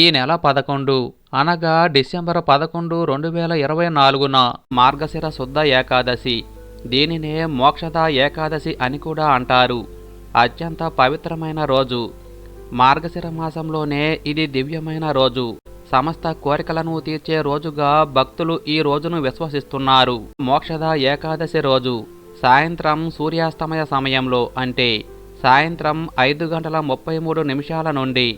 ఈ నెల పదకొండు అనగా డిసెంబర్ పదకొండు రెండు వేల ఇరవై నాలుగున మార్గశిర శుద్ధ ఏకాదశి. దీనినే మోక్షద ఏకాదశి అని కూడా అంటారు. అత్యంత పవిత్రమైన రోజు. మార్గశిర మాసంలోనే ఇది దివ్యమైన రోజు. సమస్త కోరికలను తీర్చే రోజుగా భక్తులు ఈ రోజును విశ్వసిస్తున్నారు. మోక్షద ఏకాదశి రోజు. సాయంత్రం సూర్యాస్తమయ సమయంలో అంటే సాయంత్రం ఐదు గంటల ముప్పై మూడు నిమిషాల నుండి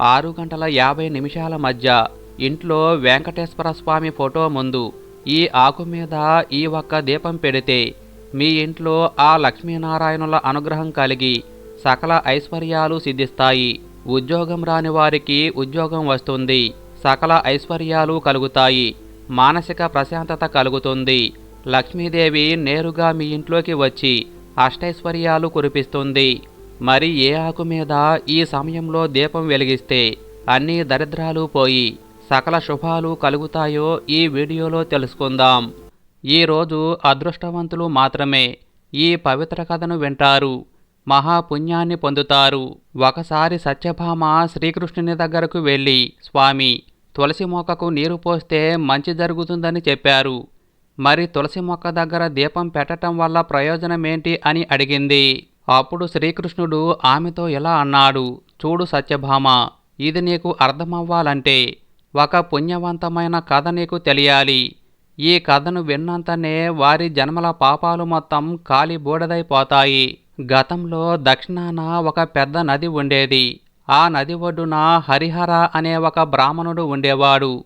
ఆరు గంటల యాభై నిమిషాల మధ్య ఇంట్లో వెంకటేశ్వర స్వామి ఫోటో ముందు ఈ ఆకు మీద ఈ ఒక్క దీపం పెడితే మీ ఇంట్లో ఆ లక్ష్మీనారాయణుల అనుగ్రహం కలిగి సకల ఐశ్వర్యాలు సిద్ధిస్తాయి. ఉద్యోగం రాని వారికి ఉద్యోగం వస్తుంది. సకల ఐశ్వర్యాలు కలుగుతాయి. మానసిక ప్రశాంతత కలుగుతుంది. లక్ష్మీదేవి నేరుగా మీ ఇంట్లోకి వచ్చి అష్టైశ్వర్యాలు కురిపిస్తుంది. మరి ఏ ఆకు మీద ఈ సమయంలో దీపం వెలిగిస్తే అన్ని దరిద్రాలు పోయి సకల శుభాలు కలుగుతాయో ఈ వీడియోలో తెలుసుకుందాం. ఈరోజు అదృష్టవంతులు మాత్రమే ఈ పవిత్ర కథను వింటారు. మహాపుణ్యాన్ని పొందుతారు. ఒకసారి సత్యభామ శ్రీకృష్ణుని దగ్గరకు వెళ్ళి స్వామి తులసి మొక్కకు నీరు పోస్తే మంచి జరుగుతుందని చెప్పారు. మరి తులసి మొక్క దగ్గర దీపం పెట్టటం వల్ల ప్రయోజనమేంటి? అని అడిగింది. అప్పుడు శ్రీకృష్ణుడు ఆమెతో ఎలా అన్నాడు? చూడు సత్యభామ ఇది నీకు అర్థమవ్వాలంటే ఒక పుణ్యవంతమైన కథ నీకు తెలియాలి. ఈ కథను విన్నంతనే వారి జన్మల పాపాలు మొత్తం కాలి బూడదైపోతాయి గతంలో దక్షిణాన ఒక పెద్ద నది ఉండేది. ఆ నది ఒడ్డున హరిహర అనే ఒక బ్రాహ్మణుడు ఉండేవాడు.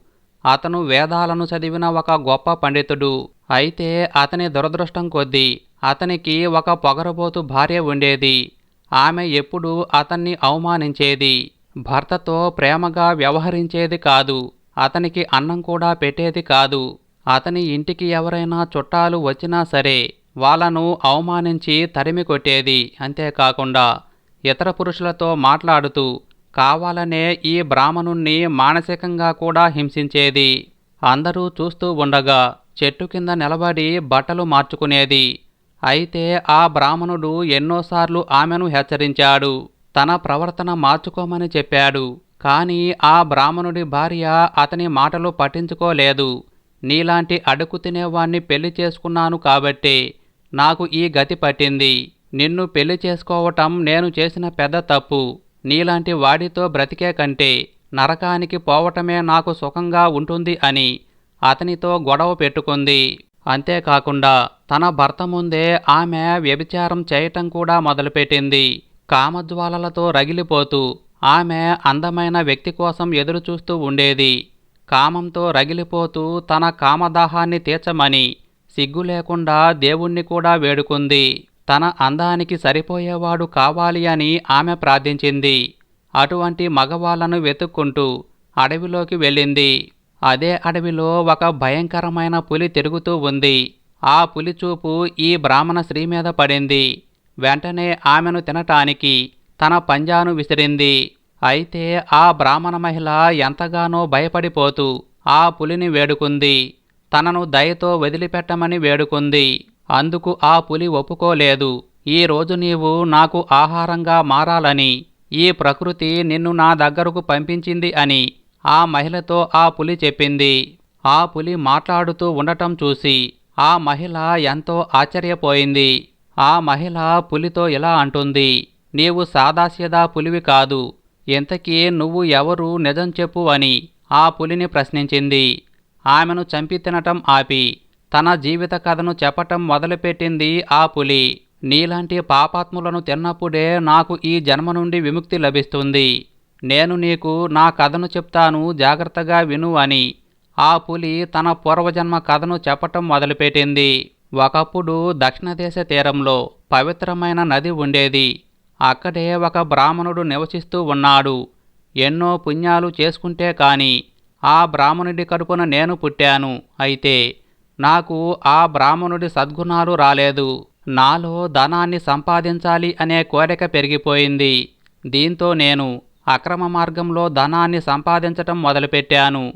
అతను వేదాలను చదివిన ఒక గొప్ప పండితుడు. అయితే అతని దురదృష్టం కొద్దీ అతనికి ఒక పొగరబోతు భార్య ఉండేది. ఆమె ఎప్పుడూ అతన్ని అవమానించేది. భర్తతో ప్రేమగా వ్యవహరించేది కాదు. అతనికి అన్నం కూడా పెట్టేది కాదు. అతని ఇంటికి ఎవరైనా చుట్టాలు వచ్చినా సరే వాళ్ళను అవమానించి తరిమి కొట్టేది. అంతేకాకుండా ఇతర పురుషులతో మాట్లాడుతూ కావాలనే ఈ బ్రాహ్మణుణ్ణి మానసికంగా కూడా హింసించేది. అందరూ చూస్తూ ఉండగా చెట్టు కింద నిలబడి బట్టలు మార్చుకునేది. అయితే ఆ బ్రాహ్మణుడు ఎన్నోసార్లు ఆమెను హెచ్చరించాడు. తన ప్రవర్తన మార్చుకోమని చెప్పాడు. కానీ ఆ బ్రాహ్మణుడి భార్య అతని మాటలు పట్టించుకోలేదు. నీలాంటి అడుగు తినేవాణ్ణి పెళ్ళి చేసుకున్నాను కాబట్టి నాకు ఈ గతి పట్టింది. నిన్ను పెళ్ళి చేసుకోవటం నేను చేసిన పెద్ద తప్పు. నీలాంటి వాడితో బ్రతికే కంటే నరకానికి పోవటమే నాకు సుఖంగా ఉంటుంది అని అతనితో గొడవ పెట్టుకుంది. అంతేకాకుండా తన భర్త ముందే ఆమె వ్యభిచారం చేయటం కూడా మొదలుపెట్టింది. కామజ్వాలలతో రగిలిపోతూ ఆమె అందమైన వ్యక్తి కోసం ఎదురుచూస్తూ ఉండేది. కామంతో రగిలిపోతూ తన కామదాహాన్ని తీర్చమని సిగ్గు లేకుండా దేవుణ్ణి కూడా వేడుకుంది. తన అందానికి సరిపోయేవాడు కావాలి అని ఆమె ప్రార్థించింది. అటువంటి మగవాళ్ళను వెతుక్కుంటూ అడవిలోకి వెళ్ళింది. అదే అడవిలో ఒక భయంకరమైన పులి తిరుగుతూ ఉంది. ఆ పులి చూపు ఈ బ్రాహ్మణ స్త్రీ మీద పడింది. వెంటనే ఆమెను తినటానికి తన పంజాను విసిరింది. అయితే ఆ బ్రాహ్మణ మహిళ ఎంతగానో భయపడిపోతూ ఆ పులిని వేడుకుంది. తనను దయతో వదిలిపెట్టమని వేడుకుంది. అందుకు ఆ పులి ఒప్పుకోలేదు. ఈ రోజు నీవు నాకు ఆహారంగా మారాలని ఈ ప్రకృతి నిన్ను నా దగ్గరకు పంపించింది అని ఆ మహిళతో ఆ పులి చెప్పింది. ఆ పులి మాట్లాడుతూ ఉండటం చూసి ఆ మహిళ ఎంతో ఆశ్చర్యపోయింది. ఆ మహిళ పులితో ఇలా అంటుంది నీవు సాదాసీదా పులివి కాదు. ఇంతకీ నువ్వు ఎవరు నిజం చెప్పు అని ఆ పులిని ప్రశ్నించింది. ఆమెను చంపి తినటం ఆపి తన జీవిత కథను చెప్పటం మొదలుపెట్టింది ఆ పులి. నీలాంటి పాపాత్ములను తిన్నప్పుడే నాకు ఈ జన్మ నుండి విముక్తి లభిస్తుంది. నేను నీకు నా కథను చెప్తాను జాగ్రత్తగా విను అని. ఆ పులి తన పూర్వజన్మ కథను చెప్పటం మొదలుపెట్టింది. ఒకప్పుడు దక్షిణదేశ తీరంలో పవిత్రమైన నది ఉండేది. అక్కడే ఒక బ్రాహ్మణుడు నివసిస్తూ ఉన్నాడు. ఎన్నో పుణ్యాలు చేసుకుంటే కాని ఆ బ్రాహ్మణుడి కడుపున నేను పుట్టాను. అయితే నాకు ఆ బ్రాహ్మణుడి సద్గుణాలు రాలేదు. నాలో ధనాన్ని సంపాదించాలి అనే కోరిక పెరిగిపోయింది. దీంతో నేను అక్రమ మార్గంలో ధనాన్ని సంపాదించటం మొదలుపెట్టాను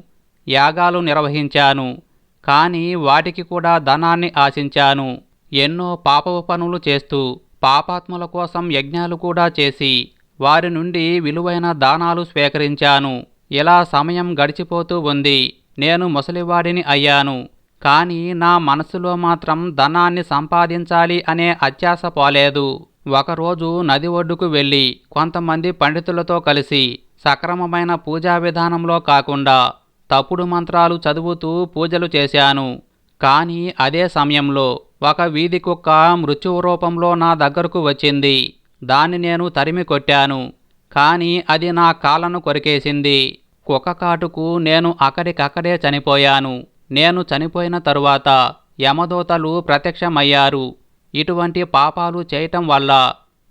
యాగాలు నిర్వహించాను కానీ వాటికి కూడా ధనాన్ని ఆశించాను. ఎన్నో పాపపు పనులు చేస్తూ పాపాత్ముల కోసం యజ్ఞాలు కూడా చేసి వారి నుండి విలువైన దానాలు స్వీకరించాను. ఇలా సమయం గడిచిపోతూ ఉంది. నేను ముసలివాడిని అయ్యాను. కానీ నా మనసులో మాత్రం ధనాన్ని సంపాదించాలి అనే అత్యాశ పోలేదు. ఒకరోజు నది ఒడ్డుకు వెళ్ళి కొంతమంది పండితులతో కలిసి సక్రమమైన పూజా విధానంలో కాకుండా తప్పుడు మంత్రాలు చదువుతూ పూజలు చేశాను. కానీ అదే సమయంలో ఒక వీధి కుక్క మృత్యువు రూపంలో నా దగ్గరకు వచ్చింది. దాన్ని నేను తరిమి కొట్టాను. కానీ అది నా కాళ్ళను కొరికేసింది. కుక్క కాటుకు నేను అక్కడికక్కడే చనిపోయాను. నేను చనిపోయిన తరువాత యమదూతలు ప్రత్యక్షమయ్యారు. ఇటువంటి పాపాలు చేయటం వల్ల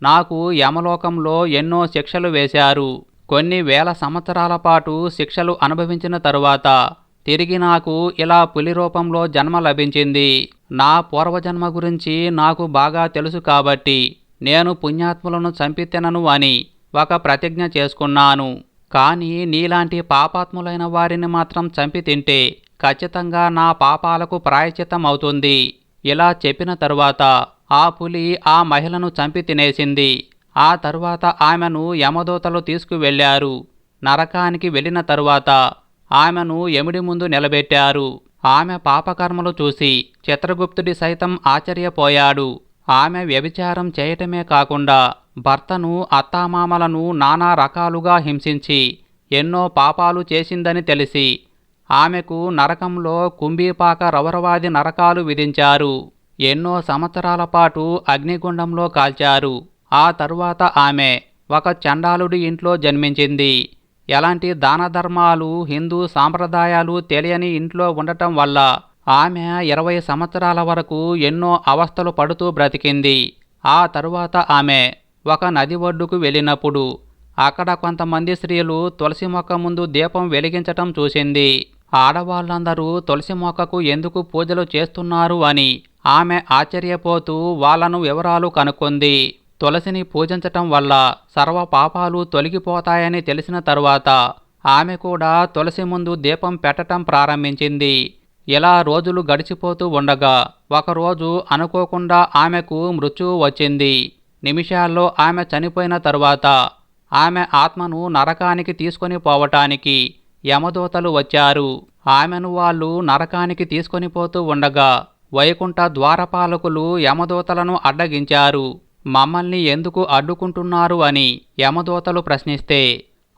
నాకు యమలోకంలో ఎన్నో శిక్షలు వేశారు. కొన్ని వేల సంవత్సరాల పాటు శిక్షలు అనుభవించిన తరువాత తిరిగి నాకు ఇలా పులి రూపంలో జన్మ లభించింది. నా పూర్వజన్మ గురించి నాకు బాగా తెలుసు కాబట్టి నేను పుణ్యాత్ములను చంపితెనను అని ఒక ప్రతిజ్ఞ చేసుకున్నాను. కానీ నీలాంటి పాపాత్ములైన వారిని మాత్రం చంపి తింటే ఖచ్చితంగా నా పాపాలకు ప్రాయచితం అవుతుంది ఇలా చెప్పిన తరువాత ఆ పులి ఆ మహిళను చంపి తినేసింది. ఆ తరువాత ఆమెను యమదూతలు తీసుకువెళ్ళారు నరకానికి వెళ్ళిన తరువాత ఆమెను ఎముడి ముందు నిలబెట్టారు. ఆమె పాపకర్మలు చూసి చిత్రగుప్తుడి సైతం ఆశ్చర్యపోయాడు. ఆమె వ్యభిచారం చేయటమే కాకుండా భర్తను అత్తామామలను నానా రకాలుగా హింసించి ఎన్నో పాపాలు చేసిందని తెలిసి ఆమెకు నరకంలో కుంభీపాక రవరవాది నరకాలు విధించారు. ఎన్నో సంవత్సరాల పాటు అగ్నిగుండంలో కాల్చారు. ఆ తరువాత ఆమె ఒక చండాలుడి ఇంట్లో జన్మించింది. ఎలాంటి దాన ధర్మాలు హిందూ సాంప్రదాయాలు తెలియని ఇంట్లో ఉండటం వల్ల ఆమె ఇరవై సంవత్సరాల వరకు ఎన్నో అవస్థలు పడుతూ బ్రతికింది. ఆ తరువాత ఆమె ఒక నది ఒడ్డుకు వెళ్ళినప్పుడు అక్కడ కొంతమంది స్త్రీలు తులసి మొక్క ముందు దీపం వెలిగించటం చూసింది. ఆడవాళ్ళందరూ తులసి మొక్కకు ఎందుకు పూజలు చేస్తున్నారు అని ఆమె ఆశ్చర్యపోతూ వాళ్ళను వివరాలు కనుక్కుంది. తులసిని పూజించటం వల్ల సర్వ పాపాలు తొలగిపోతాయని తెలిసిన తరువాత ఆమె కూడా తులసి ముందు దీపం పెట్టటం ప్రారంభించింది. ఇలా రోజులు గడిచిపోతూ ఉండగా ఒకరోజు అనుకోకుండా ఆమెకు మృత్యువు వచ్చింది. నిమిషాల్లో ఆమె చనిపోయిన తరువాత ఆమె ఆత్మను నరకానికి తీసుకొని పోవటానికి యమదూతలు వచ్చారు. ఆమెను వాళ్ళు నరకానికి తీసుకొని పోతూ ఉండగా వైకుంఠ ద్వారపాలకులు యమదూతలను అడ్డగించారు. మమ్మల్ని ఎందుకు అడ్డుకుంటున్నారు అని యమదూతలు ప్రశ్నిస్తే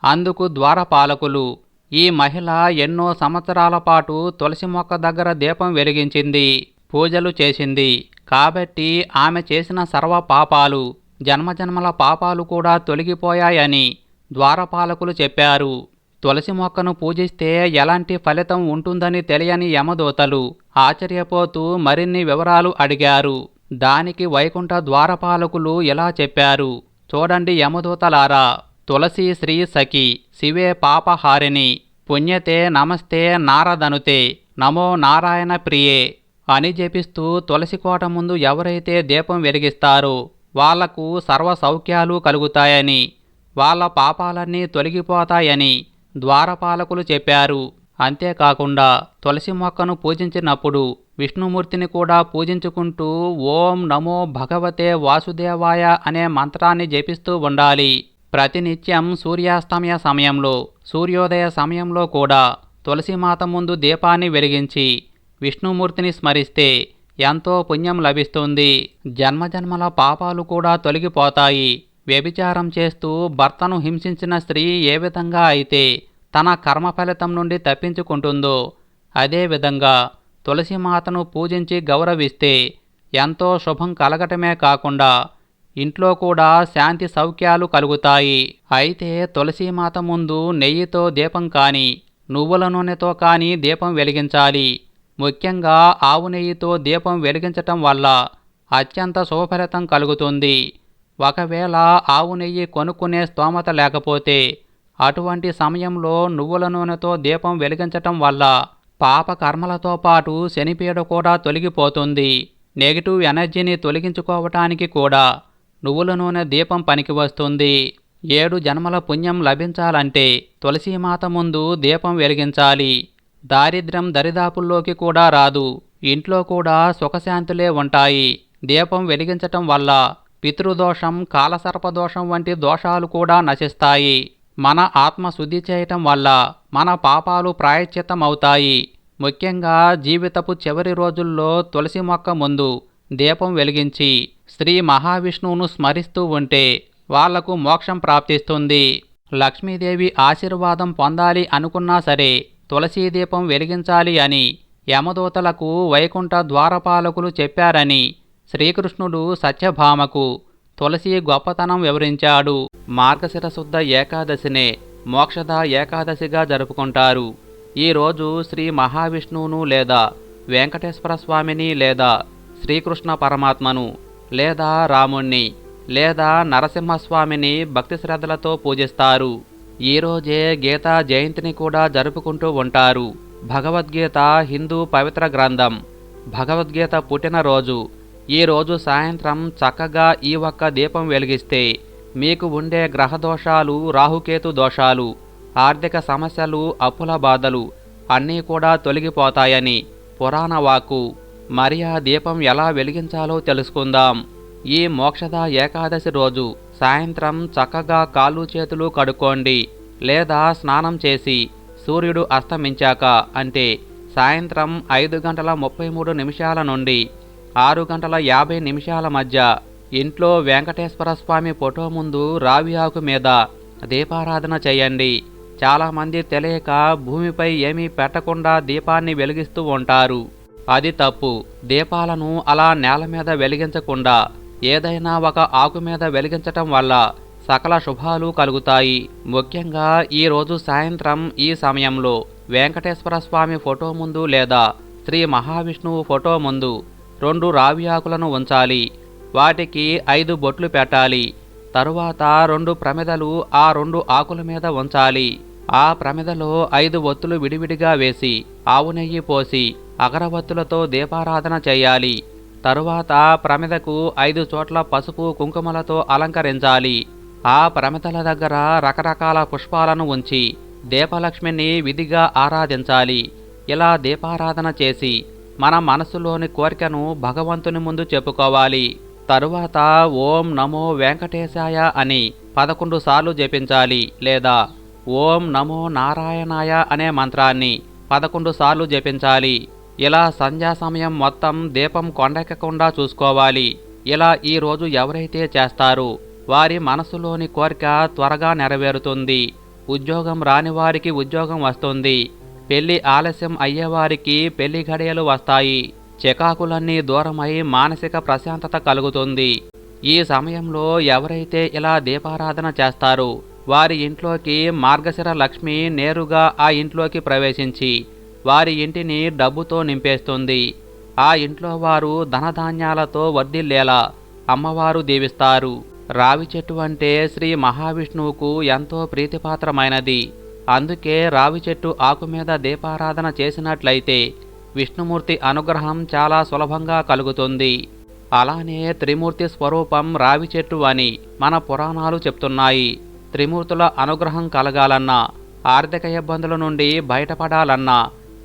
అందుకు ద్వారపాలకులు ఈ మహిళ ఎన్నో సంవత్సరాల పాటు తులసి మొక్క దగ్గర దీపం వెలిగించింది పూజలు చేసింది. కాబట్టి ఆమె చేసిన సర్వ పాపాలు జన్మజన్మల పాపాలు కూడా తొలగిపోయాయని ద్వారపాలకులు చెప్పారు. తులసి మొక్కను పూజిస్తే ఎలాంటి ఫలితం ఉంటుందని తెలియని యమదూతలు ఆశ్చర్యపోతూ మరిన్ని వివరాలు అడిగారు. దానికి వైకుంఠ ద్వారపాలకులు ఇలా చెప్పారు. చూడండి యమదూతలారా తులసి శ్రీ సఖి శివే పాపహారిణి పుణ్యతే నమస్తే నారదనుతే నమో నారాయణ ప్రియే అని జపిస్తూ తులసి కోట ముందు ఎవరైతే దీపం వెలిగిస్తారో వాళ్ళకు సర్వ సౌఖ్యాలు కలుగుతాయని వాళ్ళ పాపాలన్నీ తొలగిపోతాయని ద్వారపాలకులు చెప్పారు. అంతేకాకుండా తులసి మొక్కను పూజించినప్పుడు విష్ణుమూర్తిని కూడా పూజించుకుంటూ ఓం నమో భగవతే వాసుదేవాయ అనే మంత్రాన్ని జపిస్తూ ఉండాలి. ప్రతినిత్యం సూర్యాస్తమయ సమయంలో సూర్యోదయ సమయంలో కూడా తులసిమాత ముందు దీపాన్ని వెలిగించి విష్ణుమూర్తిని స్మరిస్తే ఎంతో పుణ్యం లభిస్తుంది. జన్మజన్మల పాపాలు కూడా తొలగిపోతాయి. వ్యభిచారం చేస్తూ భర్తను హింసించిన స్త్రీ ఏ విధంగా అయితే తన కర్మ ఫలితం నుండి తప్పించుకుంటుందో అదేవిధంగా తులసిమాతను పూజించి గౌరవిస్తే ఎంతో శుభం కలగటమే కాకుండా ఇంట్లో కూడా శాంతి సౌఖ్యాలు కలుగుతాయి. అయితే తులసీమాత ముందు నెయ్యితో దీపం కానీ నువ్వుల నూనెతో కానీ దీపం వెలిగించాలి. ముఖ్యంగా ఆవు నెయ్యితో దీపం వెలిగించటం వల్ల అత్యంత శుభఫలితం కలుగుతుంది. ఒకవేళ ఆవు నెయ్యి కొనుక్కునే స్తోమత లేకపోతే అటువంటి సమయంలో నువ్వుల నూనెతో దీపం వెలిగించటం వల్ల పాప కర్మలతో పాటు శనిపీడ కూడా తొలగిపోతుంది. నెగిటివ్ ఎనర్జీని తొలగించుకోవటానికి కూడా నువ్వుల నూనె దీపం పనికి వస్తుంది. ఏడు జన్మల పుణ్యం లభించాలంటే తులసీమాత ముందు దీపం వెలిగించాలి. దారిద్ర్యం దరిదాపుల్లోకి కూడా రాదు. ఇంట్లో కూడా సుఖశాంతులే ఉంటాయి. దీపం వెలిగించటం వల్ల పితృదోషం కాలసర్పదోషం వంటి దోషాలు కూడా నశిస్తాయి. మన ఆత్మ శుద్ధి చేయటం వల్ల మన పాపాలు ప్రాయశ్చిత్తమవుతాయి. ముఖ్యంగా జీవితపు చివరి రోజుల్లో తులసి మొక్క ముందు దీపం వెలిగించి శ్రీ మహావిష్ణువును స్మరిస్తూ ఉంటే వాళ్ళకు మోక్షం ప్రాప్తిస్తుంది. లక్ష్మీదేవి ఆశీర్వాదం పొందాలి అనుకున్నా సరే తులసీ దీపం వెలిగించాలి అని యమదూతలకు వైకుంఠ ద్వారపాలకులు చెప్పారని శ్రీకృష్ణుడు సత్యభామకు తులసి గొప్పతనం వివరించాడు. మార్గశిరశుద్ధ ఏకాదశినే మోక్షద ఏకాదశిగా జరుపుకుంటారు. ఈరోజు శ్రీ మహావిష్ణువును లేదా వెంకటేశ్వర స్వామిని లేదా శ్రీకృష్ణ పరమాత్మను లేదా రాముణ్ణి లేదా నరసింహస్వామిని భక్తి శ్రద్ధలతో పూజిస్తారు. ఈరోజే గీతా జయంతిని కూడా జరుపుకుంటూ ఉంటారు. భగవద్గీత హిందూ పవిత్ర గ్రంథం. భగవద్గీత పుట్టినరోజు ఈరోజు సాయంత్రం చక్కగా ఈ ఒక్క దీపం వెలిగిస్తే మీకు ఉండే గ్రహ దోషాలు రాహుకేతు దోషాలు ఆర్థిక సమస్యలు అప్పుల బాధలు అన్నీ కూడా తొలగిపోతాయని పురాణ వాకు మరి ఆ దీపం ఎలా వెలిగించాలో తెలుసుకుందాం. ఈ మోక్షద ఏకాదశి రోజు. సాయంత్రం చక్కగా కాళ్ళు చేతులు కడుక్కోండి లేదా స్నానం చేసి సూర్యుడు అస్తమించాక అంటే సాయంత్రం ఐదు గంటల ముప్పై మూడు నిమిషాల నుండి ఆరు గంటల యాభై నిమిషాల మధ్య ఇంట్లో వెంకటేశ్వర స్వామి ఫోటో ముందు రావి ఆకు మీద దీపారాధన చేయండి. చాలామంది తెలియక భూమిపై ఏమీ పెట్టకుండా దీపాన్ని వెలిగిస్తూ ఉంటారు. అది తప్పు. దీపాలను అలా నేల మీద వెలిగించకుండా ఏదైనా ఒక ఆకు మీద వెలిగించటం వల్ల సకల శుభాలు కలుగుతాయి. ముఖ్యంగా ఈరోజు సాయంత్రం ఈ సమయంలో వెంకటేశ్వర స్వామి ఫోటో ముందు లేదా శ్రీ మహావిష్ణువు ఫోటో ముందు రెండు రావి ఆకులను ఉంచాలి. వాటికి ఐదు బొట్లు పెట్టాలి. తరువాత రెండు ప్రమిదలు ఆ రెండు ఆకుల మీద ఉంచాలి. ఆ ప్రమిదలో ఐదు ఒత్తులు విడివిడిగా వేసి ఆవు నెయ్యి పోసి అగరవత్తులతో దీపారాధన చేయాలి. తరువాత ప్రమిదకు ఐదు చోట్ల పసుపు కుంకుమలతో అలంకరించాలి. ఆ ప్రమిదల దగ్గర రకరకాల పుష్పాలను ఉంచి దీపలక్ష్మిని విధిగా ఆరాధించాలి. ఇలా దీపారాధన చేసి మన మనసులోని కోరికను భగవంతుని ముందు చెప్పుకోవాలి. తరువాత ఓం నమో వెంకటేశాయ అని పదకొండు సార్లు జపించాలి లేదా ఓం నమో నారాయణాయ అనే మంత్రాన్ని పదకొండు సార్లు జపించాలి. ఇలా సంధ్యా సమయం మొత్తం దీపం కొండెక్కకుండా చూసుకోవాలి. ఇలా ఈ రోజు ఎవరైతే చేస్తారు వారి మనసులోని కోరిక త్వరగా నెరవేరుతుంది. ఉద్యోగం రాని వారికి ఉద్యోగం వస్తుంది. పెళ్ళి ఆలస్యం అయ్యేవారికి పెళ్ళి ఘడియలు వస్తాయి. చికాకులన్నీ దూరమై మానసిక ప్రశాంతత కలుగుతుంది. ఈ సమయంలో ఎవరైతే ఇలా దీపారాధన చేస్తారు వారి ఇంట్లోకి మార్గశిర లక్ష్మి నేరుగా ఆ ఇంట్లోకి ప్రవేశించి వారి ఇంటిని డబ్బుతో నింపేస్తుంది. ఆ ఇంట్లో వారు ధనధాన్యాలతో వర్ధిల్లేలా అమ్మవారు దీవిస్తారు. రావి చెట్టు అంటే శ్రీ మహావిష్ణువుకు ఎంతో ప్రీతిపాత్రమైనది. అందుకే రావి చెట్టు ఆకు మీద దీపారాధన చేసినట్లయితే విష్ణుమూర్తి అనుగ్రహం చాలా సులభంగా కలుగుతుంది. అలానే త్రిమూర్తి స్వరూపం రావి చెట్టు అని మన పురాణాలు చెప్తున్నాయి. త్రిమూర్తుల అనుగ్రహం కలగాలన్నా ఆర్థిక ఇబ్బందుల నుండి బయటపడాలన్నా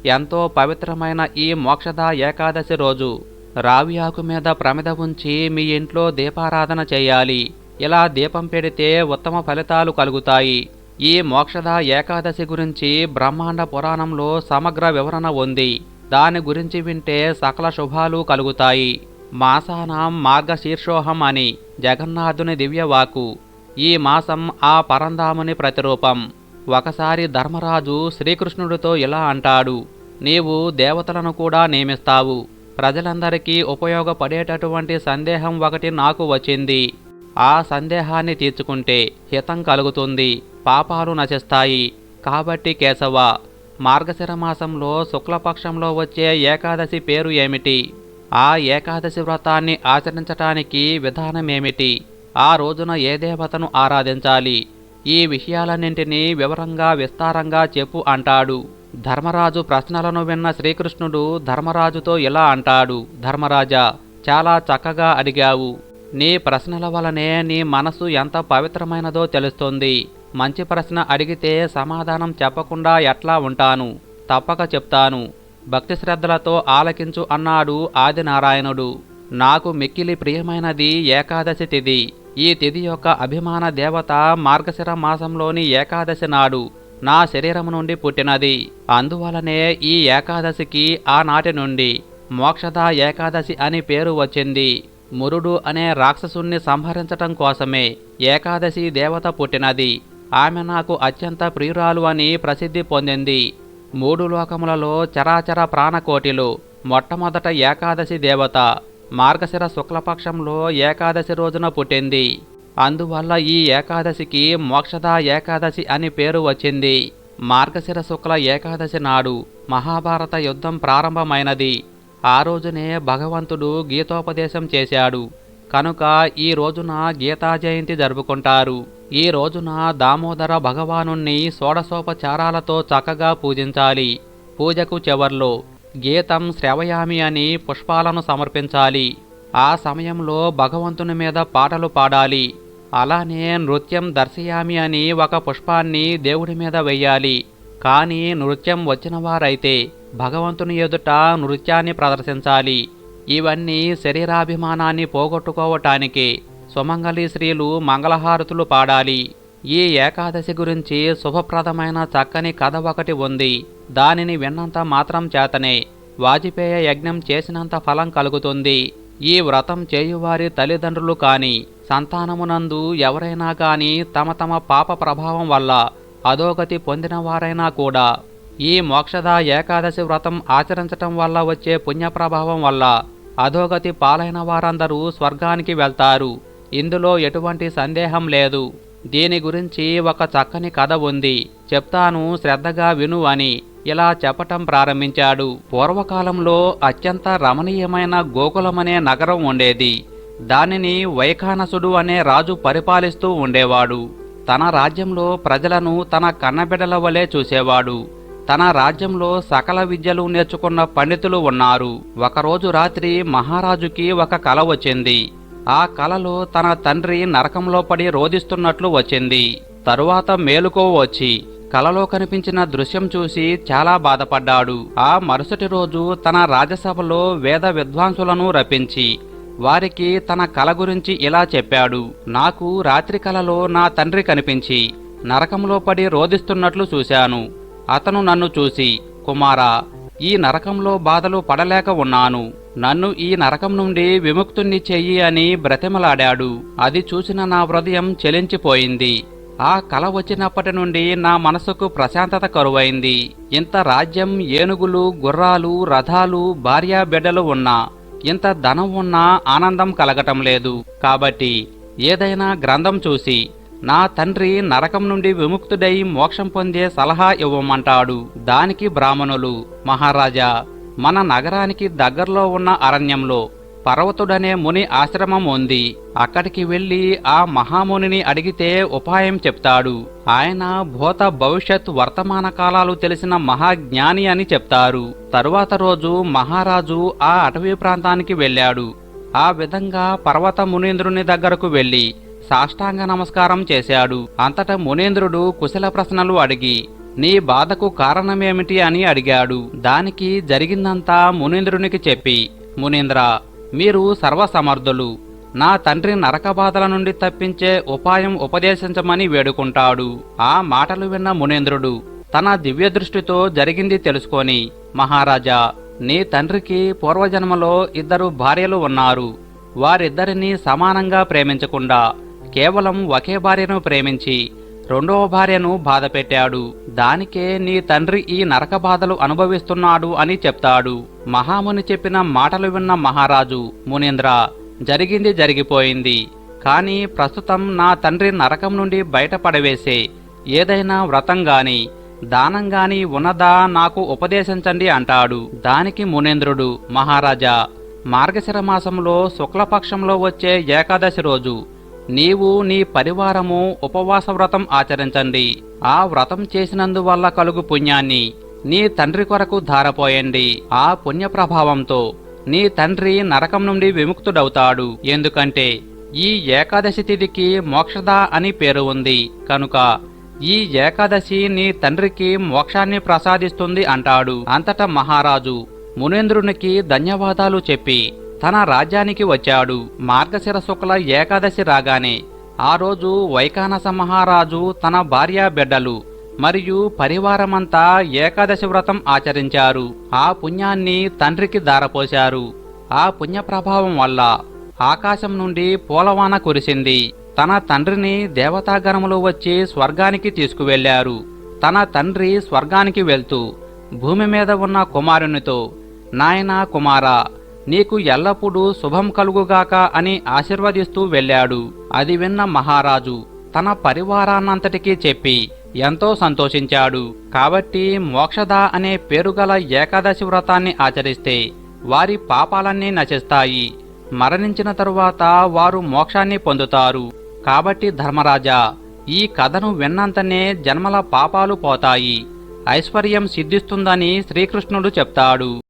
ఎంతో పవిత్రమైన ఈ మోక్షద ఏకాదశి రోజు రావి ఆకు మీద ప్రమిద ఉంచి మీ ఇంట్లో దీపారాధన చేయాలి. ఇలా దీపం పెడితే ఉత్తమ ఫలితాలు కలుగుతాయి. ఈ మోక్షద ఏకాదశి గురించి బ్రహ్మాండ పురాణంలో సమగ్ర వివరణ ఉంది. దాని గురించి వింటే సకల శుభాలు కలుగుతాయి. మాసానాం మార్గశీర్షోహం అని జగన్నాథుని దివ్యవాకు. ఈ మాసం ఆ పరంధాముని ప్రతిరూపం. ఒకసారి ధర్మరాజు శ్రీకృష్ణుడితో ఇలా అంటాడు నీవు దేవతలను కూడా నియమిస్తావు. ప్రజలందరికీ ఉపయోగపడేటటువంటి సందేహం ఒకటి నాకు వచ్చింది. ఆ సందేహాన్ని తీర్చుకుంటే హితం కలుగుతుంది. పాపాలు నశిస్తాయి. కాబట్టి కేశవ మార్గశిర మాసంలో శుక్లపక్షంలో వచ్చే ఏకాదశి పేరు ఏమిటి? ఆ ఏకాదశి వ్రతాన్ని ఆచరించటానికి విధానమేమిటి ఆ రోజున ఏ దేవతను ఆరాధించాలి? ఈ విషయాలన్నింటినీ వివరంగా విస్తారంగా చెప్పు అంటాడు. ధర్మరాజు ప్రశ్నలను విన్న శ్రీకృష్ణుడు ధర్మరాజుతో ఇలా అంటాడు. ధర్మరాజా చాలా చక్కగా అడిగావు. నీ ప్రశ్నల వలనే నీ మనసు ఎంత పవిత్రమైనదో తెలుస్తుంది. మంచి ప్రశ్న అడిగితే సమాధానం చెప్పకుండా ఎట్లా ఉంటాను? తప్పక చెప్తాను. భక్తి శ్రద్ధలతో ఆలకించు అన్నాడు ఆదినారాయణుడు. నాకు మిక్కిలి ప్రియమైనది ఏకాదశి తిది. ఈ తిథి యొక్క అభిమాన దేవత మార్గశిర మాసంలోని ఏకాదశి నాడు నా శరీరం నుండి పుట్టినది. అందువలనే ఈ ఏకాదశికి ఆనాటి నుండి మోక్షద ఏకాదశి అని పేరు వచ్చింది. మురుడు అనే రాక్షసుణ్ణి సంహరించటం కోసమే ఏకాదశి దేవత పుట్టినది. ఆమె నాకు అత్యంత ప్రియురాలు అని ప్రసిద్ధి పొందింది. మూడు లోకములలో చరాచర ప్రాణకోటిలు మొట్టమొదట ఏకాదశి దేవత. మార్గశిర శుక్లపక్షంలో ఏకాదశి రోజున పుట్టింది. అందువల్ల ఈ ఏకాదశికి మోక్షద ఏకాదశి అని పేరు వచ్చింది. మార్గశిర శుక్ల ఏకాదశి నాడు మహాభారత యుద్ధం ప్రారంభమైనది. ఆ రోజునే భగవంతుడు గీతోపదేశం చేశాడు. కనుక ఈ రోజున గీతా జయంతి జరుపుకుంటారు. ఈ రోజున దామోదర భగవానుణ్ణి షోడశోపచారాలతో చక్కగా పూజించాలి. పూజకు చివర్లో గీతం శ్రవయామి అని పుష్పాలను సమర్పించాలి. ఆ సమయంలో భగవంతుని మీద పాటలు పాడాలి. అలానే నృత్యం దర్శయామి అని ఒక పుష్పాన్ని దేవుడి మీద వెయ్యాలి కానీ నృత్యం వచ్చిన వారైతే భగవంతుని ఎదుట నృత్యాన్ని ప్రదర్శించాలి. ఇవన్నీ శరీరాభిమానాన్ని పోగొట్టుకోవటానికి సుమంగళి స్త్రీలు మంగళహారతులు పాడాలి. ఈ ఏకాదశి గురించి శుభప్రదమైన చక్కని కథ ఒకటి ఉంది. దానిని విన్నంత మాత్రం చేతనే. వాజపేయ యజ్ఞం చేసినంత ఫలం కలుగుతుంది. ఈ వ్రతం చేయువారి తల్లిదండ్రులు కాని సంతానమునందు ఎవరైనా కాని తమ తమ పాప ప్రభావం వల్ల అధోగతి పొందిన వారైనా కూడా ఈ మోక్షద ఏకాదశి వ్రతం ఆచరించటం వల్ల వచ్చే పుణ్యప్రభావం వల్ల అధోగతి పాలైన వారందరూ స్వర్గానికి వెళ్తారు. ఇందులో ఎటువంటి సందేహం లేదు. దీని గురించి ఒక చక్కని కథ ఉంది. చెప్తాను శ్రద్ధగా విను అని ఇలా చెప్పటం ప్రారంభించాడు. పూర్వకాలంలో అత్యంత రమణీయమైన గోకులమనే నగరం ఉండేది. దానిని వైఖానసుడు అనే రాజు పరిపాలిస్తూ ఉండేవాడు. తన రాజ్యంలో ప్రజలను తన కన్నబిడ్డల వలె చూసేవాడు. తన రాజ్యంలో సకల విద్యలు నేర్చుకున్న పండితులు ఉన్నారు. ఒకరోజు రాత్రి మహారాజుకి ఒక కల వచ్చింది. ఆ కలలో తన తండ్రి నరకంలో పడి రోధిస్తున్నట్లు వచ్చింది. తరువాత మేలుకో వచ్చి కలలో కనిపించిన దృశ్యం చూసి చాలా బాధపడ్డాడు. ఆ మరుసటి రోజు తన రాజ్యసభలో వేద విద్వాంసులను రప్పించి వారికి తన కల గురించి ఇలా చెప్పాడు. నాకు రాత్రి కలలో నా తండ్రి కనిపించి నరకంలో పడి రోధిస్తున్నట్లు చూశాను. అతను నన్ను చూసి కుమారా ఈ నరకంలో బాధలు పడలేక ఉన్నాను. నన్ను ఈ నరకం నుండి విముక్తుణ్ణి చెయ్యి అని బ్రతిమలాడాడు. అది చూసిన నా హృదయం చెలించిపోయింది. ఆ కల వచ్చినప్పటి నుండి నా మనసుకు ప్రశాంతత కరువైంది. ఇంత రాజ్యం ఏనుగులు గుర్రాలు రథాలు భార్యా బిడ్డలు ఉన్నా ఇంత ధనం ఉన్నా ఆనందం కలగటం లేదు. కాబట్టి ఏదైనా గ్రంథం చూసి నా తండ్రి నరకం నుండి విముక్తుడై మోక్షం పొందే సలహా ఇవ్వమంటాడు. దానికి బ్రాహ్మణులు మహారాజా మన నగరానికి దగ్గరలో ఉన్న అరణ్యంలో పర్వతుడనే ముని ఆశ్రమం ఉంది. అక్కడికి వెళ్ళి ఆ మహామునిని అడిగితే ఉపాయం చెప్తాడు. ఆయన భూత భవిష్యత్ వర్తమాన కాలాలు తెలిసిన మహాజ్ఞాని అని చెప్తారు. తరువాత రోజు మహారాజు ఆ అటవీ ప్రాంతానికి వెళ్ళాడు. ఆ విధంగా పర్వత మునీంద్రుని దగ్గరకు వెళ్ళి సాష్టాంగ నమస్కారం చేశాడు. అంతట మునీంద్రుడు కుశల ప్రశ్నలు అడిగి నీ బాధకు కారణమేమిటి అని అడిగాడు. దానికి జరిగిందంతా మునీంద్రునికి చెప్పి మునీంద్ర మీరు సర్వసమర్థులు. నా తండ్రి నరక బాధల నుండి తప్పించే ఉపాయం ఉపదేశించమని వేడుకుంటాడు. ఆ మాటలు విన్న మునేంద్రుడు తన దివ్య దృష్టితో జరిగింది తెలుసుకొని మహారాజా నీ తండ్రికి పూర్వజన్మలో ఇద్దరు భార్యలు ఉన్నారు. వారిద్దరిని సమానంగా ప్రేమించకుండా కేవలం ఒకే భార్యను ప్రేమించి రెండవ భార్యను బాధ పెట్టాడు దానికే నీ తండ్రి ఈ నరక బాధలు అనుభవిస్తున్నాడు అని చెప్తాడు. మహాముని చెప్పిన మాటలు విన్న మహారాజు మునీంద్ర జరిగింది జరిగిపోయింది. కానీ ప్రస్తుతం నా తండ్రి నరకం నుండి బయటపడవేసే. ఏదైనా వ్రతం గాని దానం గాని ఉన్నదా నాకు ఉపదేశించండి అంటాడు. దానికి మునేంద్రుడు మహారాజా మార్గశిర మాసంలో శుక్లపక్షంలో వచ్చే ఏకాదశి రోజు నీవు నీ పరివారము ఉపవాస వ్రతం ఆచరించండి. ఆ వ్రతం చేసినందువల్ల కలుగు పుణ్యాన్ని నీ తండ్రి కొరకు ధారపోయండి. ఆ పుణ్య ప్రభావంతో నీ తండ్రి నరకం నుండి విముక్తుడవుతాడు. ఎందుకంటే ఈ ఏకాదశి తిథికి మోక్షద అని పేరు ఉంది. కనుక ఈ ఏకాదశి నీ తండ్రికి మోక్షాన్ని ప్రసాదిస్తుంది అంటాడు. అంతటా మహారాజు మునేంద్రునికి ధన్యవాదాలు చెప్పి తన రాజ్యానికి వచ్చాడు. మార్గశిర శుక్ల ఏకాదశి రాగానే ఆ రోజు వైకానస మహారాజు తన భార్య బిడ్డలు మరియు పరివారమంతా ఏకాదశి వ్రతం ఆచరించారు. ఆ పుణ్యాన్ని తండ్రికి దారపోశారు ఆ పుణ్య ప్రభావం వల్ల ఆకాశం నుండి పూలవాన కురిసింది. తన తండ్రిని దేవతాగణములు వచ్చి స్వర్గానికి తీసుకువెళ్ళారు తన తండ్రి స్వర్గానికి వెళ్తూ భూమి మీద ఉన్న కుమారునితో నాయనా కుమారా నీకు ఎల్లప్పుడూ శుభం కలుగుగాక అని ఆశీర్వదిస్తూ వెళ్ళాడు. అది విన్న మహారాజు తన పరివారాన్నంతటికీ చెప్పి ఎంతో సంతోషించాడు. కాబట్టి మోక్షద అనే పేరుగల ఏకాదశి వ్రతాన్ని ఆచరిస్తే వారి పాపాలన్నీ నశిస్తాయి. మరణించిన తరువాత వారు మోక్షాన్ని పొందుతారు. కాబట్టి ధర్మరాజా ఈ కథను విన్నంతనే జన్మల పాపాలు పోతాయి. ఐశ్వర్యం సిద్ధిస్తుందని శ్రీకృష్ణుడు చెప్తాడు.